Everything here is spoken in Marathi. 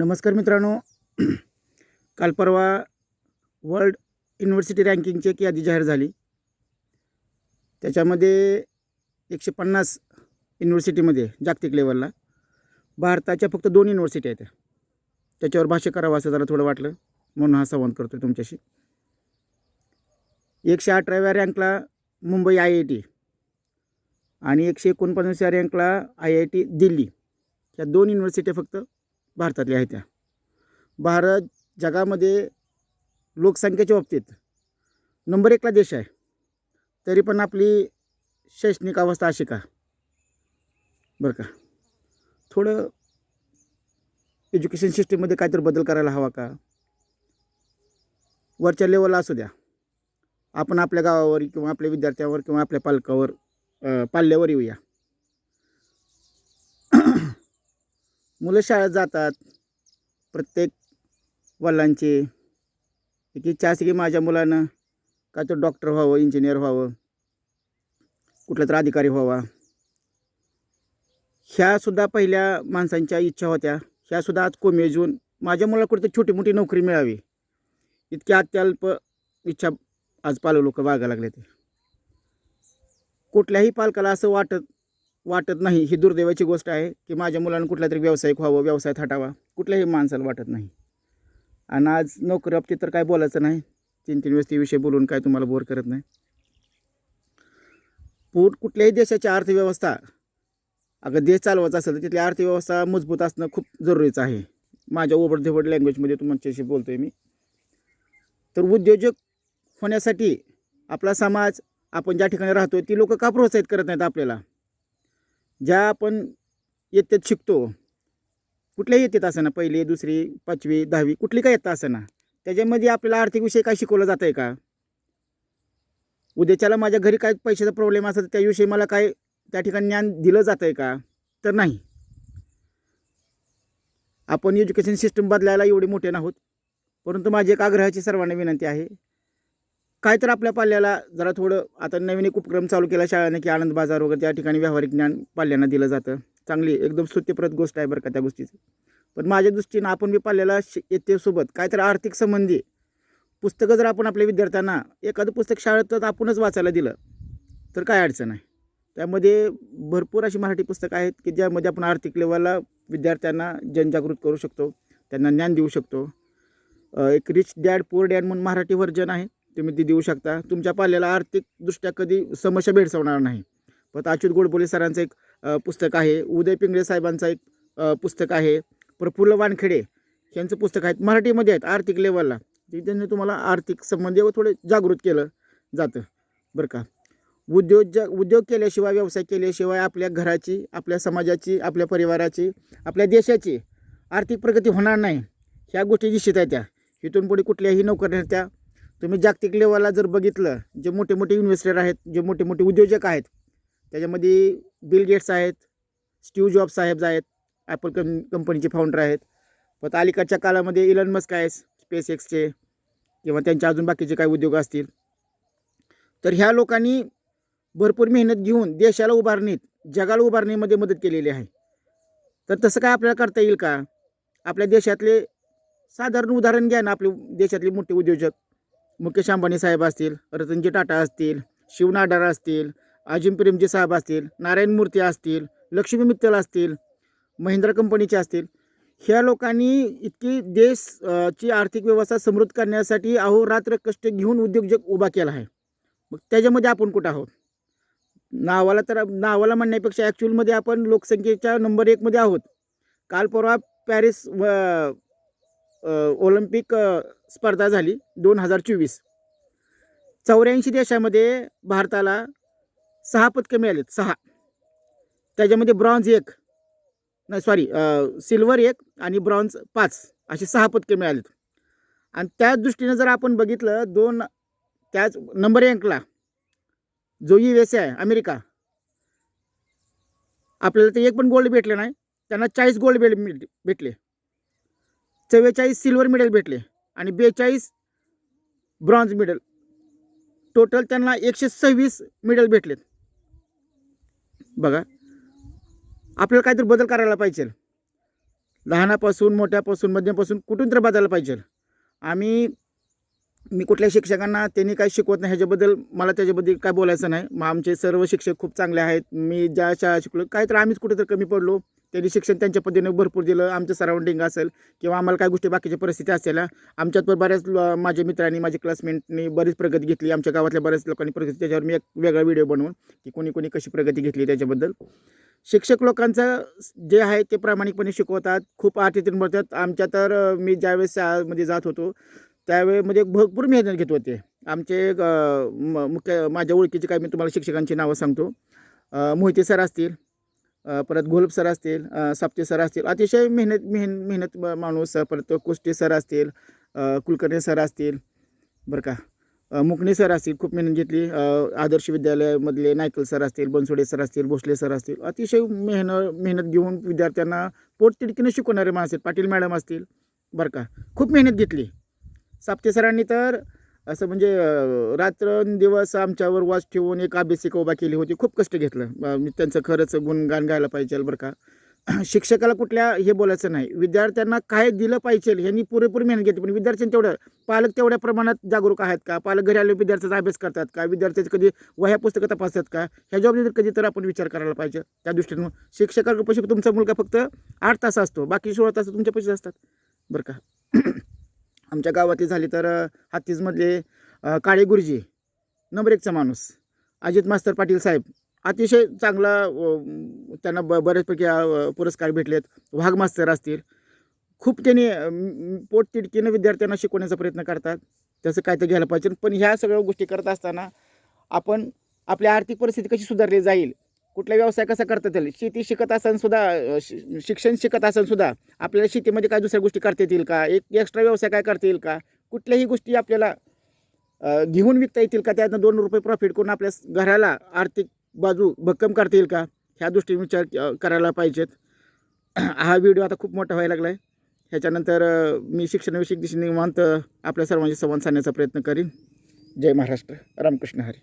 नमस्कार मित्रांनो. काल परवा वर्ल्ड युनिव्हर्सिटी रँकिंगची एक यादी जाहीर झाली. त्याच्यामध्ये एकशे पन्नास युनिव्हर्सिटीमध्ये जागतिक लेवलला भारताच्या फक्त दोन युनिव्हर्सिटी आहेत. त्याच्यावर भाष्य करावं असं जरा थोडं वाटलं म्हणून हा संवाद करतो आहे तुमच्याशी. एकशे अठराव्या रँकला मुंबई आय आय टी आणि एकशे एकोणपन्नासव्या रँकला आय आय टी दिल्ली. या दोन युनिव्हर्सिटी फक्त भारतातल्या आहेत त्या. भारत जगामध्ये लोकसंख्येच्या बाबतीत नंबर एकला देश आहे. तरी पण आपली शैक्षणिक अवस्था अशी का? बरं का? थोडं एज्युकेशन सिस्टीममध्ये काहीतरी बदल करायला हवा का? वरच्या लेवलला असू द्या. आपण आपल्या गावावर किंवा आपल्या विद्यार्थ्यावर किंवा आपल्या पालकावर अ, पाल्यावर येऊया. मुलं शाळेत जातात. प्रत्येक वडिलांची एक इच्छा असते की माझ्या मुलानं काय तर डॉक्टर व्हावं इंजिनियर व्हावं. कुठला तर अधिकारी व्हावा. ह्यासुद्धा पहिल्या माणसांच्या इच्छा होत्या. ह्यासुद्धा आज कोमेजून माझ्या मुलाला कुठेतरी छोटी मोठी नोकरी मिळावी. इतक्या अत्यल्प इच्छा आज पालक लोक वागायला लागले ते कुठल्याही पालकाला असं वाटत वाटत नाही. ही दुर्दैवाची गोष्ट आहे की माझ्या मुलांना कुठला तरी व्यावसायिक व्हावं व्यवसायात हटावा. कुठल्याही माणसाला वाटत नाही. आणि आज नोकरी बाबतीत तर काय बोलायचं नाही. तीन तीन वेळेस विषय बोलून काय तुम्हाला बोर करत नाही. पूर कुठल्याही देशाची अर्थव्यवस्था अगं देश चालवायचा असेल तर तिथली अर्थव्यवस्था मजबूत असणं खूप जरुरीचं आहे. माझ्या ओबडधेबड लँग्वेजमध्ये तुमच्याशी बोलतो आहे मी. तर उद्योजक होण्यासाठी आपला समाज आपण ज्या ठिकाणी राहतो ती लोक का प्रोत्साहित करत नाहीत आपल्याला? ज्या आपण इयत्तेत शिकतो कुठल्याही येतात असं ना पहिली दुसरी पाचवी दहावी कुठली काय येतं असं ना त्याच्यामध्ये आपल्याला आर्थिक विषय काय शिकवलं जात आहे का? उद्याच्याला माझ्या घरी काय पैशाचा प्रॉब्लेम असेल त्याविषयी मला काय त्या ठिकाणी ज्ञान दिलं जातं आहे का? तर नाही. आपण एज्युकेशन सिस्टम बदलायला एवढे मोठे नाहोत परंतु माझी एक आग्रहाची सर्वांना विनंती आहे काय तर आपल्या पाल्याला जरा थोडं आता नवीन एक उपक्रम चालू केला शाळेने की आनंद बाजार वगैरे त्या ठिकाणी व्यावहारिक ज्ञान पाल्यांना दिलं जातं. चांगली एकदम स्तुत्यप्रत गोष्ट आहे बरं का त्या गोष्टीचं. पण माझ्या दृष्टीनं आपण बी पाल्याला येतेसोबत काय तर आर्थिक संबंधी. पुस्तकं जर आपण आपल्या विद्यार्थ्यांना एखादं पुस्तक शाळेत आपणच वाचायला दिलं तर काय अडचण आहे? त्यामध्ये भरपूर अशी मराठी पुस्तकं आहेत की ज्यामध्ये आपण आर्थिक लेवलला विद्यार्थ्यांना जनजागृत करू शकतो त्यांना ज्ञान देऊ शकतो. एक रिच डॅड पुअर डॅड म्हणून मराठी व्हर्जन आहे. तुम्ही ती देऊ शकता. तुमच्या पाल्याला आर्थिकदृष्ट्या कधी समस्या भेडसावणार नाही. परत अच्युत गोडबोले सरांचं एक पुस्तक आहे. उदय पिंगळे साहेबांचं एक पुस्तक आहे. प्रफुल्ल वानखेडे यांचं पुस्तक आहेत मराठीमध्ये आहेत आर्थिक लेवलला. त्यांनी तुम्हाला आर्थिक संबंधी थोडे जागृत केलं जातं. बरं का? उद्योग उद्योग केल्याशिवाय व्यवसाय केल्याशिवाय आपल्या घराची आपल्या समाजाची आपल्या परिवाराची आपल्या देशाची आर्थिक प्रगती होणार नाही. ह्या गोष्टी निश्चित आहेत त्या. इथून पुढे कुठल्याही नोकरण्या त्या तुम्ही जागतिक लेवलला जर बघितलं जे मोठे मोठे इन्व्हेस्टर आहेत जे मोठे मोठे उद्योजक आहेत त्याच्यामध्ये बिल गेट्स आहेत स्टीव जॉब साहेब आहेत ॲपल कं कंपनीचे फाउंडर आहेत. परत अलीकडच्या काळामध्ये इलन मस्क आहे स्पेस एक्सचे किंवा त्यांचे अजून बाकीचे काही उद्योग असतील. तर ह्या लोकांनी भरपूर मेहनत घेऊन देशाला उभारणीत जगाला उभारणीमध्ये मदत केलेली आहे. तर तसं काय आपल्याला करता येईल का? आपल्या देशातले साधारण उदाहरण घ्या ना आपले देशातले मोठे उद्योजक. मुकेश अंबानी साहेब असतील रतनजी टाटा असतील शिव नाडार असतील अजिम प्रेमजी साहेब असतील नारायण मूर्ती असतील लक्ष्मी मित्तल असतील महिंद्रा कंपनीचे असतील ह्या लोकांनी इतकी देश ची आर्थिक व्यवस्था समृद्ध करण्यासाठी अहोरात्र कष्ट घेऊन उद्योजक उभा केला आहे. मग त्याच्यामध्ये आपण कुठं आहोत? नावाला तर नावाला म्हणण्यापेक्षा ॲक्च्युअलमध्ये आपण लोकसंख्येच्या नंबर एकमध्ये आहोत. काल परवा पॅरिस व ऑलिम्पिक स्पर्धा झाली दोन हजार चोवीस. चौऱ्याऐंशी देशामध्ये भारताला सहा पदकं मिळालीत सहा. त्याच्यामध्ये ब्रॉन्झ एक नाही सॉरी सिल्वर एक आणि ब्रॉन्झ पाच अशी सहा पदके मिळालीत. आणि त्याच दृष्टीनं जर आपण बघितलं दोन त्याच नंबर एकला जो यू एस आहे अमेरिका आपल्याला ते एक पण गोल्ड भेटले नाही त्यांना चाळीस गोल्ड मेडल भेटले. चव्वेचाळीस सिल्वर मेडल भेटले. आणि बेचाळीस ब्रॉन्झ मेडल. टोटल त्यांना एकशे सव्वीस मेडल भेटलेत. बघा. आपल्याला काहीतरी बदल करायला पाहिजे. लहानापासून मोठ्यापासून मध्यमपासून कुठून तर बदलायला पाहिजे. आम्ही मी कुठल्या शिक्षकांना त्यांनी काय शिकवत नाही ह्याच्याबद्दल मला त्याच्याबद्दल काय बोलायचं नाही. मग आमचे सर्व शिक्षक खूप चांगले आहेत. मी ज्या शाळा शिकलो काय तर आम्हीच कुठेतरी तर कमी पडलो. त्यांनी शिक्षण त्यांच्या पद्धतीने भरपूर दिलं. आमचं सराउंडिंग असेल किंवा आम्हाला काय गोष्टी बाकीच्या परिस्थिती असेल आमच्यात पण बऱ्याच ल- माझ्या मित्रांनी माझ्या क्लासमेटनी बरीच प्रगती घेतली. आमच्या गावातल्या बऱ्याच लोकांनी प्रगती त्याच्यावर मी एक वेगळा व्हिडिओ बनवून की कोणी कोणी कशी प्रगती घेतली त्याच्याबद्दल. शिक्षक लोकांचं जे आहे ते प्रामाणिकपणे शिकवतात. खूप आठवतीन बोलतात. आमच्या तर मी ज्यावेळेस शाळेमध्ये जात होतो त्यावेळेमध्ये म्हणजे भरपूर मेहनत घेत होते. आमचे म- मुख्य माझ्या ओळखीचे काय मी तुम्हाला शिक्षकांची नावं सांगतो. मोहिते सर असतील परत घोलप सर असतील साप्ते सर असतील अतिशय मेहनत मेहन मेहनत माणूस परत कुष्टे सर असतील कुलकर्णी सर असतील बरं का. मुकणे सर असतील खूप मेहनत घेतली आदर्श विद्यालयामधले नायकल सर असतील बनसोडे सर असतील भोसले सर असतील अतिशय मेहनत मेहनत घेऊन विद्यार्थ्यांना पोटतिडकीनं शिकवणारे माणसं पाटील मॅडम असतील बरं का. खूप मेहनत घेतली. साप्ते सरांनी तर असं म्हणजे रात्रंदिवस आमच्यावर वाच ठेवून एक अभ्यासिका उभा केली होती. खूप कष्ट घेतलं. मी त्यांचं खरंच गुणगान गायला पाहिजे बरं का. शिक्षकाला कुठल्या हे बोलायचं नाही. विद्यार्थ्यांना काय दिलं पाहिजे ह्यांनी पुरेपूर मेहनत घेतली. पण विद्यार्थ्यांनी तेवढं पालक तेवढ्या प्रमाणात जागरूक आहेत का? पालक घरी आले विद्यार्थ्याचा अभ्यास करतात का? विद्यार्थ्याचे कधी वह्या पुस्तकं तपासतात का? ह्या जबाबदारी कधी तर आपण विचार करायला पाहिजे. त्या दृष्टीनं शिक्षकापाशी तुमचा मुलगा फक्त आठ तास असतो. बाकी सोळा तास तुमच्या पैसे असतात. बरं का. आमच्या गावातली झाली तर अ, काळे गुरुजी नंबर एकचा माणूस अजित मास्तर पाटील साहेब. अतिशय चांगला त्यांना ब बऱ्याचपैकी पुरस्कार भेटलेत. वाघ मास्तर असतील. खूप त्यांनी पोटतिडकीनं विद्यार्थ्यांना शिकवण्याचा प्रयत्न करतात. त्याचं काय तर घ्यायला पाहिजे. पण ह्या सगळ्या गोष्टी करत असताना आपण आपली आर्थिक परिस्थिती कशी सुधारली जाईल कुठला व्यवसाय कसा करता येईल शेती शिकत असताना सुद्धा शि- शिक्षण शिकत असताना सुद्धा आपल्याला शेतीमध्ये काय दुसऱ्या गोष्टी करता येतील का? एक एक्स्ट्रा व्यवसाय काय करता येईल का? कुठल्याही गोष्टी आपल्याला घेऊन विकता येतील का? त्यातनं दोन रुपये प्रॉफिट करून आपल्या घराला आर्थिक बाजू भक्कम करता येईल का? ह्या दृष्टीने विचार करायला पाहिजेत. हा व्हिडिओ आता खूप मोठा व्हायला लागला आहे ह्याच्यानंतर मी शिक्षणाविषयक दिशेने निवांत आपल्या सर्वांशी संवाद साधण्याचा प्रयत्न करीन. जय महाराष्ट्र. रामकृष्ण हरी.